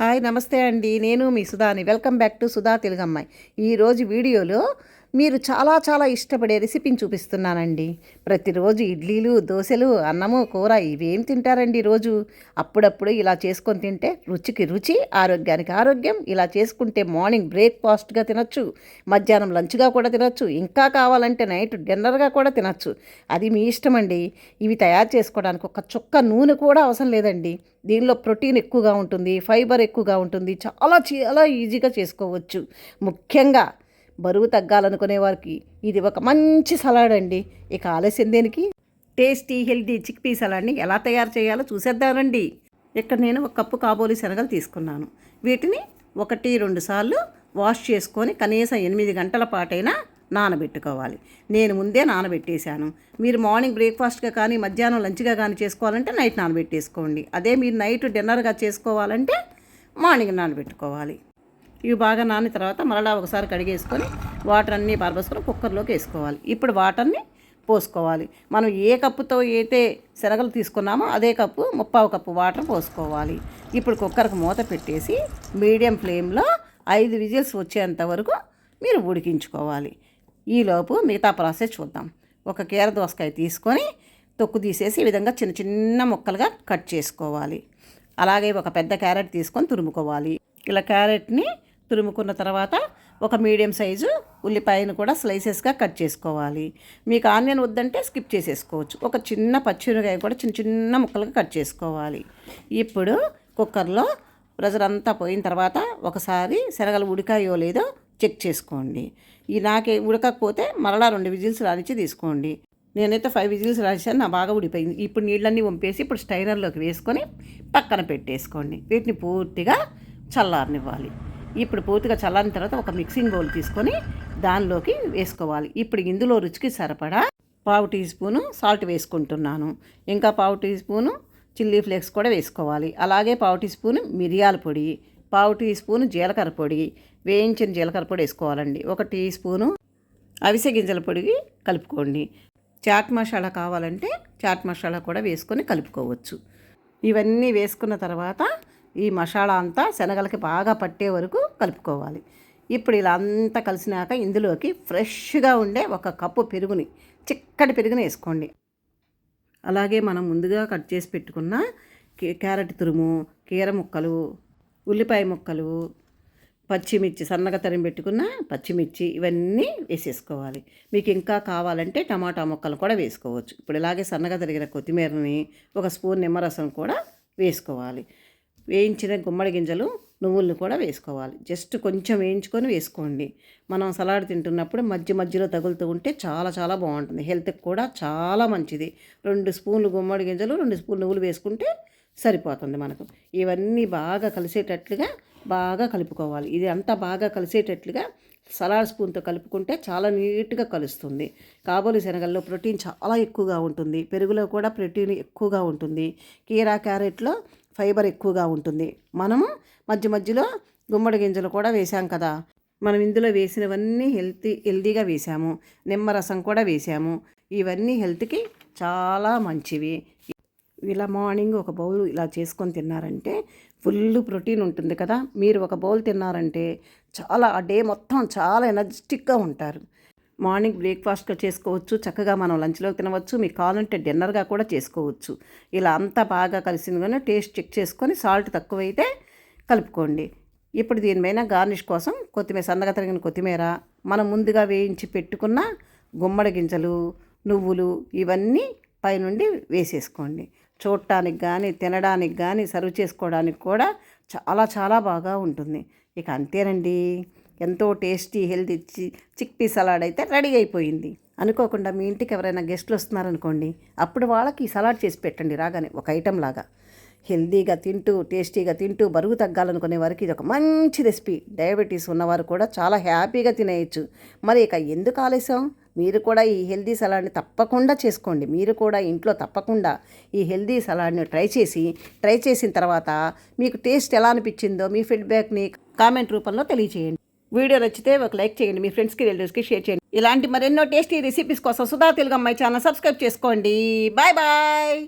Hi నమస్తే అండి నేను మీ సుధాని. Welcome back to Sudha Telugu అమ్మాయి ఈరోజు వీడియోలో మీరు చాలా చాలా ఇష్టపడే రెసిపీని చూపిస్తున్నానండి. ప్రతిరోజు ఇడ్లీలు దోశలు అన్నము కూర ఇవేం తింటారండి రోజు? అప్పుడప్పుడు ఇలా చేసుకొని తింటే రుచికి రుచి ఆరోగ్యానికి ఆరోగ్యం ఇలా చేసుకుంటే మార్నింగ్ బ్రేక్ఫాస్ట్గా తినచ్చు మధ్యాహ్నం లంచ్గా కూడా తినచ్చు ఇంకా కావాలంటే నైట్ డిన్నర్గా కూడా తినచ్చు. అది మీ ఇష్టం అండి ఇవి తయారు చేసుకోవడానికి ఒక చుక్క నూనె కూడా అవసరం లేదండి. దీనిలో ప్రోటీన్ ఎక్కువగా ఉంటుంది ఫైబర్ ఎక్కువగా ఉంటుంది చాలా చాలా ఈజీగా చేసుకోవచ్చు. ముఖ్యంగా బరువు తగ్గాలనుకునే వారికి ఇది ఒక మంచి సలాడ్ అండి. ఇక ఆలస్యం దేనికి? టేస్టీ హెల్తీ చిక్ పీ సలాడ్ని ఎలా తయారు చేయాలో చూసేద్దామండి. ఇక్కడ నేను ఒక కప్పు కాబోలి శనగలు తీసుకున్నాను. వీటిని ఒకటి రెండు సార్లు వాష్ చేసుకొని కనీసం ఎనిమిది గంటల పాటైనా నానబెట్టుకోవాలి. నేను ముందే నానబెట్టేశాను. మీరు మార్నింగ్ బ్రేక్ఫాస్ట్గా కానీ మధ్యాహ్నం లంచ్గా కానీ చేసుకోవాలంటే నైట్ నానబెట్టేసుకోండి. అదే మీరు నైట్ డిన్నర్గా చేసుకోవాలంటే మార్నింగ్ నానబెట్టుకోవాలి. ఇవి బాగా నానిన తర్వాత మరలా ఒకసారి కడిగేసుకొని వాటర్ అన్నీ పారబోసుకొని కుక్కర్లోకి వేసుకోవాలి. ఇప్పుడు వాటర్ని పోసుకోవాలి. మనం ఏ కప్పుతో అయితే శనగలు తీసుకున్నామో అదే కప్పు ముప్పావు కప్పు వాటర్ పోసుకోవాలి. ఇప్పుడు కుక్కర్కి మూత పెట్టేసి మీడియం ఫ్లేమ్లో ఐదు విజిల్స్ వచ్చేంత వరకు మీరు ఉడికించుకోవాలి. ఈలోపు మిగతా ప్రాసెస్ చూద్దాం. ఒక కీర దోసకాయ తీసుకొని తొక్కు తీసేసి ఈ విధంగా చిన్న చిన్న ముక్కలుగా కట్ చేసుకోవాలి. అలాగే ఒక పెద్ద క్యారెట్ తీసుకొని తురుముకోవాలి. ఇలా క్యారెట్ని తురుముకున్న తర్వాత ఒక మీడియం సైజు ఉల్లిపాయను కూడా స్లైసెస్గా కట్ చేసుకోవాలి. మీకు ఆనియన్ వద్దంటే స్కిప్ చేసేసుకోవచ్చు. ఒక చిన్న పచ్చిమిరకాయ కూడా చిన్న చిన్న ముక్కలుగా కట్ చేసుకోవాలి. ఇప్పుడు కుక్కర్లో ప్రెజర్ అంతా పోయిన తర్వాత ఒకసారి శనగలు ఉడికాయో లేదో చెక్ చేసుకోండి. ఈ నాకే ఉడకకపోతే మరలా రెండు విజిల్స్ రానిచ్చి తీసుకోండి. నేనైతే ఫైవ్ విజిల్స్ రాసాను నా బాగా ఉడిపోయింది ఇప్పుడు నీళ్ళన్నీ వంపేసి ఇప్పుడు స్టైనర్లోకి వేసుకొని పక్కన పెట్టేసుకోండి. వీటిని పూర్తిగా చల్లారనివ్వాలి. ఇప్పుడు పూర్తిగా చల్లని తర్వాత ఒక మిక్సింగ్ బౌల్ తీసుకొని దానిలోకి వేసుకోవాలి. ఇప్పుడు ఇందులో రుచికి సరిపడా పావు టీ స్పూను సాల్ట్ వేసుకుంటున్నాను. ఇంకా పావు టీ స్పూను చిల్లీ ఫ్లేక్స్ కూడా వేసుకోవాలి. అలాగే పావు టీ స్పూను మిరియాల పొడి పావు టీ స్పూను జీలకర్ర పొడి వేయించిన జీలకర్ర పొడి వేసుకోవాలండి. ఒక టీ స్పూను అవిసె గింజల పొడి కలుపుకోండి. చాట్ మసాలా కావాలంటే చాట్ మసాలా కూడా వేసుకొని కలుపుకోవచ్చు. ఇవన్నీ వేసుకున్న తర్వాత ఈ మసాలా అంతా శనగలకి బాగా పట్టే వరకు కలుపుకోవాలి. ఇప్పుడు ఇలా అంతా కలిసినాక ఇందులోకి ఫ్రెష్గా ఉండే ఒక కప్పు పెరుగుని చిక్కటి పెరుగుని వేసుకోండి. అలాగే మనం ముందుగా కట్ చేసి పెట్టుకున్న క్యారెట్ తురుము కీర ముక్కలు ఉల్లిపాయ ముక్కలు పచ్చిమిర్చి సన్నగా తరిమి పెట్టుకున్న పచ్చిమిర్చి ఇవన్నీ వేసేసుకోవాలి. మీకు ఇంకా కావాలంటే టమాటా ముక్కలు కూడా వేసుకోవచ్చు. ఇప్పుడు ఇలాగే సన్నగా తరిగిన కొత్తిమీరని ఒక స్పూన్ నిమ్మరసం కూడా వేసుకోవాలి. వేయించిన గుమ్మడి గింజలు నువ్వులను కూడా వేసుకోవాలి. జస్ట్ కొంచెం వేయించుకొని వేసుకోండి. మనం సలాడ్ తింటున్నప్పుడు మధ్య మధ్యలో తగులుతూ ఉంటే చాలా చాలా బాగుంటుంది. హెల్త్కి కూడా చాలా మంచిది. రెండు స్పూన్లు గుమ్మడి గింజలు రెండు స్పూన్లు నువ్వులు వేసుకుంటే సరిపోతుంది మనకు. ఇవన్నీ బాగా కలిసేటట్లుగా బాగా కలుపుకోవాలి. ఇది అంతా బాగా కలిసేటట్లుగా సలాడ్ స్పూన్తో కలుపుకుంటే చాలా నీట్గా కలుస్తుంది. కాబోలు శనగల్లో ప్రోటీన్ చాలా ఎక్కువగా ఉంటుంది. పెరుగులో కూడా ప్రోటీన్ ఎక్కువగా ఉంటుంది. కీరా క్యారెట్లో ఫైబర్ ఎక్కువగా ఉంటుంది. మనము మధ్య మధ్యలో గుమ్మడి గింజలు కూడా వేసాం కదా. మనం ఇందులో వేసినవన్నీ హెల్తీ హెల్తీగా వేసాము నిమ్మరసం కూడా వేసాము ఇవన్నీ హెల్త్కి చాలా మంచివి. ఇలా మార్నింగ్ ఒక బౌల్ ఇలా చేసుకొని తిన్నారంటే ఫుల్ ప్రోటీన్ ఉంటుంది కదా. మీరు ఒక బౌల్ తిన్నారంటే చాలా ఆ డే మొత్తం చాలా ఎనర్జెటిక్గా ఉంటారు. మార్నింగ్ బ్రేక్ఫాస్ట్గా చేసుకోవచ్చు చక్కగా మనం లంచ్లో తినవచ్చు మీకు కావాలంటే డిన్నర్గా కూడా చేసుకోవచ్చు. ఇలా అంతా బాగా కలిసింది కానీ టేస్ట్ చెక్ చేసుకొని సాల్ట్ తక్కువైతే కలుపుకోండి. ఇప్పుడు దీనిపైన గార్నిష్ కోసం కొత్తిమీర సన్నగా తరిగిన కొత్తిమీర మనం ముందుగా వేయించి పెట్టుకున్న గుమ్మడి గింజలు నువ్వులు ఇవన్నీ పైనుండి వేసేసుకోండి. చూడటానికి కానీ తినడానికి కానీ సర్వ్ చేసుకోవడానికి కూడా చాలా చాలా బాగా ఉంటుంది. ఇక అంతేనండి. ఎంతో tasty healthy chickpea salad అయితే రెడీ అయిపోయింది. అనుకోకుండా మీ ఇంటికి ఎవరైనా గెస్ట్లు వస్తున్నారనుకోండి అప్పుడు వాళ్ళకి ఈ సలాడ్ చేసి పెట్టండి రాగానే ఒక ఐటెం లాగా. హెల్దీగా తింటూ టేస్టీగా తింటూ బరువు తగ్గాలనుకునే వారికి ఇది ఒక మంచి రెసిపీ. డయాబెటీస్ ఉన్నవారు కూడా చాలా హ్యాపీగా తినేయచ్చు. మరి ఇక ఎందుకు ఆలస్యం? మీరు కూడా ఈ హెల్దీ సలాడ్ని తప్పకుండా చేసుకోండి. మీరు కూడా ఇంట్లో తప్పకుండా ఈ హెల్దీ సలాడ్ని ట్రై చేసి ట్రై చేసిన తర్వాత మీకు టేస్ట్ ఎలా అనిపించిందో మీ ఫీడ్బ్యాక్ని కామెంట్ రూపంలో తెలియచేయండి. వీడియో నచ్చితే ఒక లైక్ చేయండి మీ ఫ్రెండ్స్కి రిలేటివ్స్కి షేర్ చేయండి. ఇలాంటి మరెన్నో టేస్టీ రెసిపీస్ కోసం సుధా తెలుగు అమ్మాయి ఛానల్ సబ్స్క్రైబ్ చేసుకోండి. Bye bye